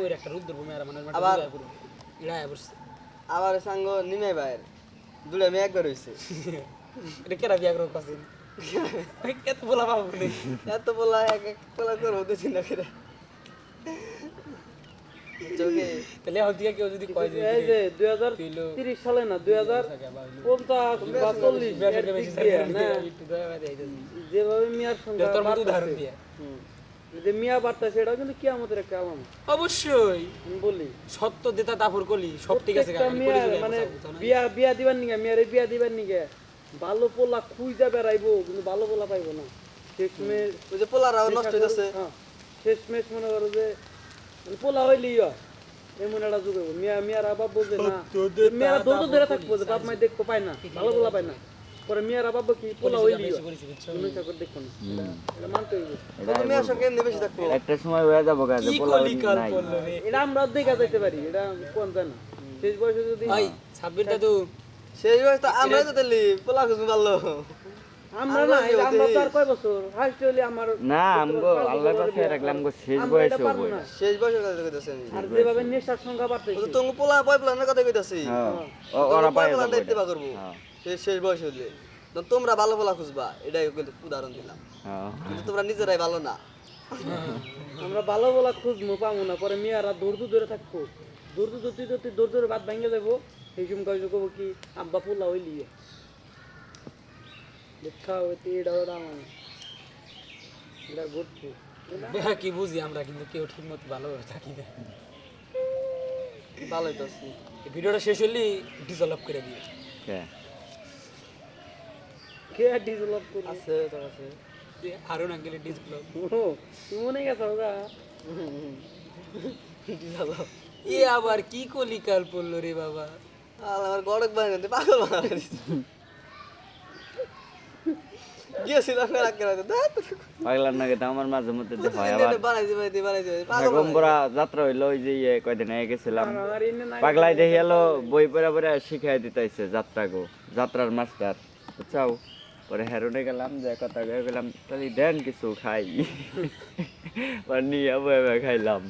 ওই একটা রুদ্র ভূমি আর মানে আবার- ইড়া বসছে। আমার সাঙ্গ নিমে ভাইয়ের। দুলে মেয়ে একবার হয়েছে এটা কেরা বিয়া করো কাছে এত বলা পাবো এত বলা এক এক বলা করে হতে চিন্তা করে তাহলে এখন থেকে কেউ যদি কয় যে এই যে দুই হাজার তিরিশ সালে না দুই হাজার পঞ্চাশ বা চল্লিশ না। যেভাবে মিয়ার সংখ্যা তোর মতো উদাহরণ দিয়ে। হুম, যে মিয়া বাড়তেছে এটাও কিন্তু কিয়ামতের একটা আলামত। অবশ্যই। আমি বলি। সত্য দেতা কলি সব ঠিক আছে মানে বিয়া বিয়া দিবার নিগে মিয়ারে বিয়া দিবার নিগে ভালো পোলা খুঁজা বেড়াইবো কিন্তু ভালো পোলা পাইবো না। শেষমেশ ওই যে পোলারাও নষ্ট হইতেছে। হ্যাঁ, শেষমেশ মনে করো যে মানে পোলা হইলেই হয়। এমন একটা যুগ মিয়া মিয়ার আবাব বোঝে না মিয়ারা দৌড় ধরে থাকব যে বাপ মাই দেখতে পায় না ভালো পোলা পায় না। পরে মিয়ার আবাব কি? পোলা হইলেই তুমি চাকর দেখো না। এটা মানতে হইবে। তত মেয়ের সঙ্গে এমনি বেশি থাকব একটা সময় হয়ে যাব কাজে পোলা নাই। এটা আমরা দেখা যাইতে পারি এটা কোন জানে? শেষ বয়সে যদি ভাই সাব্বির দাদু সেই বয়স তো আমরাই তো তেলি পোলা খুঁজবো পারল। আমরা না আমরা তো আর কয় বছর? হাইস্ট হইলে আমার না আমগো আল্লাহর কাছে রাখলাম গো শেষ আমরা বয়সে হব। শেষ বয়সের কথা কইতাছি আমি। আর যেভাবে নেশার সংখ্যা বাড়তেছে। তো তোমাকে পোলা পয় পোলার কথা কইতাছি। হ্যাঁ। ওরা পায় দেখতে। পা করব হ্যাঁ। শেষ বয়স হইলে। তোমরা ভালো পোলা খুঁজবা এটাই কিন্তু উদাহরণ দিলাম। হ্যাঁ। কিন্তু তোমরা নিজেরাই ভালো না। আমরা ভালো বলা খুঁজবো পাবো না। পরে মেয়েরা দৌড় ধরে থাকব। দৌড় ধরতে ধরতে দৌড় ধরে বাদ ভাঙে যাব সেই সময় কাজ করব কি আব্বা পোলা হইলি দেখা হইতে এটা ওটা আমার। এটা হ্যাঁ, কি বুঝি আমরা কিন্তু কেউ ঠিক মতো ভালোভাবে থাকি না। ভালোই তো ভিডিওটা শেষ হলে ডিসলভ করে দিও। কে? কে ডিজেলভ করব? আছে তো আছে। আরও না গেলে ডিসলভ ও তুমি মনে গেছো ওরা। এ আবার কি কলি কাল পড়ল রে বাবা। আমার গড়ক বানিয়ে পাগল বানাই গিয়েছিলাম রাখতে রাখতে পাগলার নাকি তো আমার মাঝে মধ্যে হয় আবার। বানাই দিবে বানাই দিবে পাগল বেগমপুরা যাত্রা হইল ওই যে ইয়ে কয়দিন আগে গেছিলাম। পাগলাই দেখি এলো বই পড়া পড়া শিখাই দিতেছে যাত্রা গো যাত্রার মাস্টার। বুঝছাও পরে হেরোনে গেলাম যে কথা কয়ে গেলাম তাহলে দেন কিছু খাই। পরে নিয়ে খাইলাম।